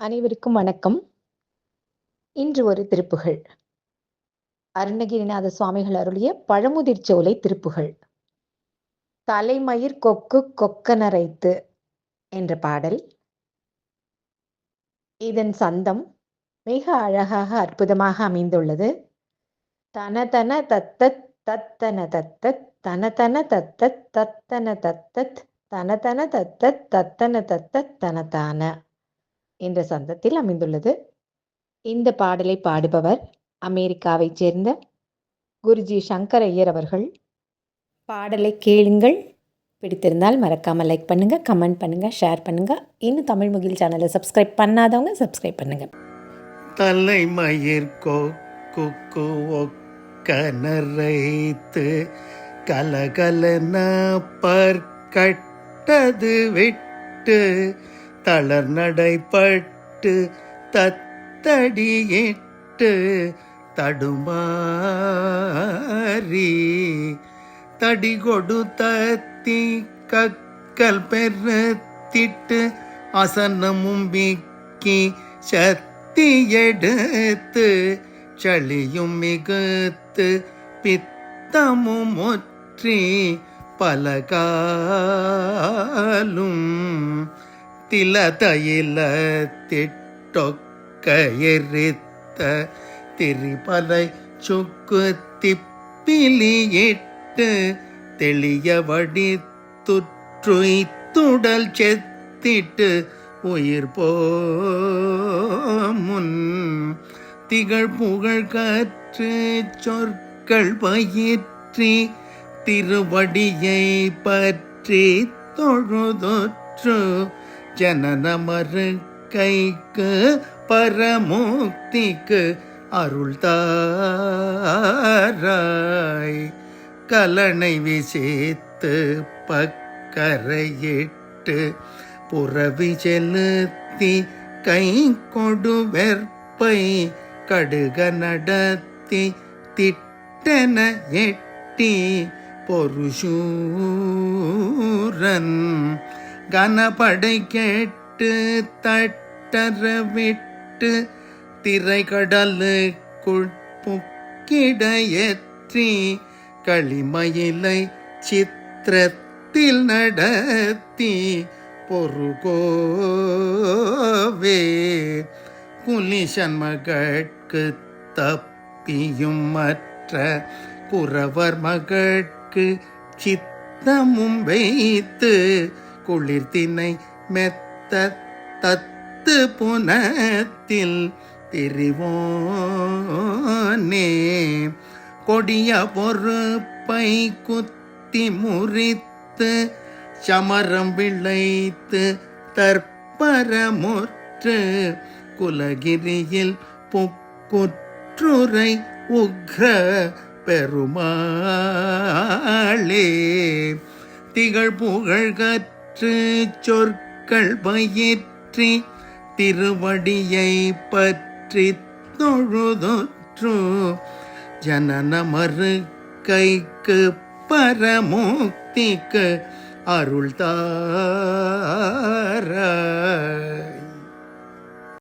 அனைவருக்கும் வணக்கம். இன்று ஒரு திருப்புகள். அருணகிரிநாத சுவாமிகள் அருளிய பழமுதிர் சோலை திருப்புகள். தலைமயிர் கொக்கு கொக்கனரைத்து என்ற பாடல். இதன் சந்தம் மிக அழகாக அற்புதமாக அமைந்துள்ளது. தனதன தத்தத் தத்தன தத்தத் தனதன தத்தத் தத்தன தத்தத் தனதன தத்தத் தத்தன தத்தத் தனதான என்ற சந்தத்தில் அமைந்துள்ளது. இந்த பாடலை பாடுபவர் அமெரிக்காவைச் சேர்ந்த குருஜி சங்கர் ஐயர் அவர்கள். பாடலை கேளுங்கள். பிடித்திருந்தால் மறக்காமல் லைக் பண்ணுங்கள் கமெண்ட் பண்ணுங்கள் ஷேர் பண்ணுங்கள் இன்னும் தமிழ் முகில் சேனலை சப்ஸ்கிரைப் பண்ணாதவங்க சப்ஸ்கிரைப் பண்ணுங்கள் தலைமயிர் கொக்கு ஒக்கனரைத்து கலகலன பற்கட்டது விட்டு தளர் நடைப்பட்டு தத்தடியிட்டு தடுமாறி தடிகொடு தத்தி கக்கல் பெருத்திட்டு அசனமும் விக்கி சத்தி எடுத்து சளியும் மிகுத்து பித்தமும் ஒற்றி பலகாலும் தில தயில திட்டொக்க எரித்த திரிபலை சுக்கு திப்பிலியிட்டு தெளிய வடி துற்றுடல் செத்திட்டு உயிர் போன் திகழ் புகழ் கற்று சொற்கள் பயிற்றி திருவடியை பற்றி தொழுதொற்று ஜனனமரு கைக்கு பரமுக்திக்கு அருள் தாராய். கலனை விசேத்து பக்கரையிட்டு புறவி செலுத்தி கை கொடு வெற்பை கடுக நடத்தி திட்டன எட்டி பொருஷூரன். கனபடை கேட்டு தட்டரவிட்டு விட்டு களிமயிலை சித்திரத்தில் நடத்தி பொறுகோவே குலிசன் மகட்கு தப்பியும் மற்ற குறவர் மகட்கு சித்தமும் வைத்து குளிர்த்தினை மெத்த தத்து புனத்தில் திரிவோனே. கொடிய பொறுப்பை குத்தி முறித்து சமரம் விளைத்து தற்பரமுற்று குலகிரியில் புக்குற்றுரை உக்ர பெருமாளே. திகழ் புகழ் கற்று சொற்கள் பயிற்றி திருவடியை பற்றி தொழுதொற்று. ஜனன மறுக்கைக்கு பரமுக்திக்கு அருள் தார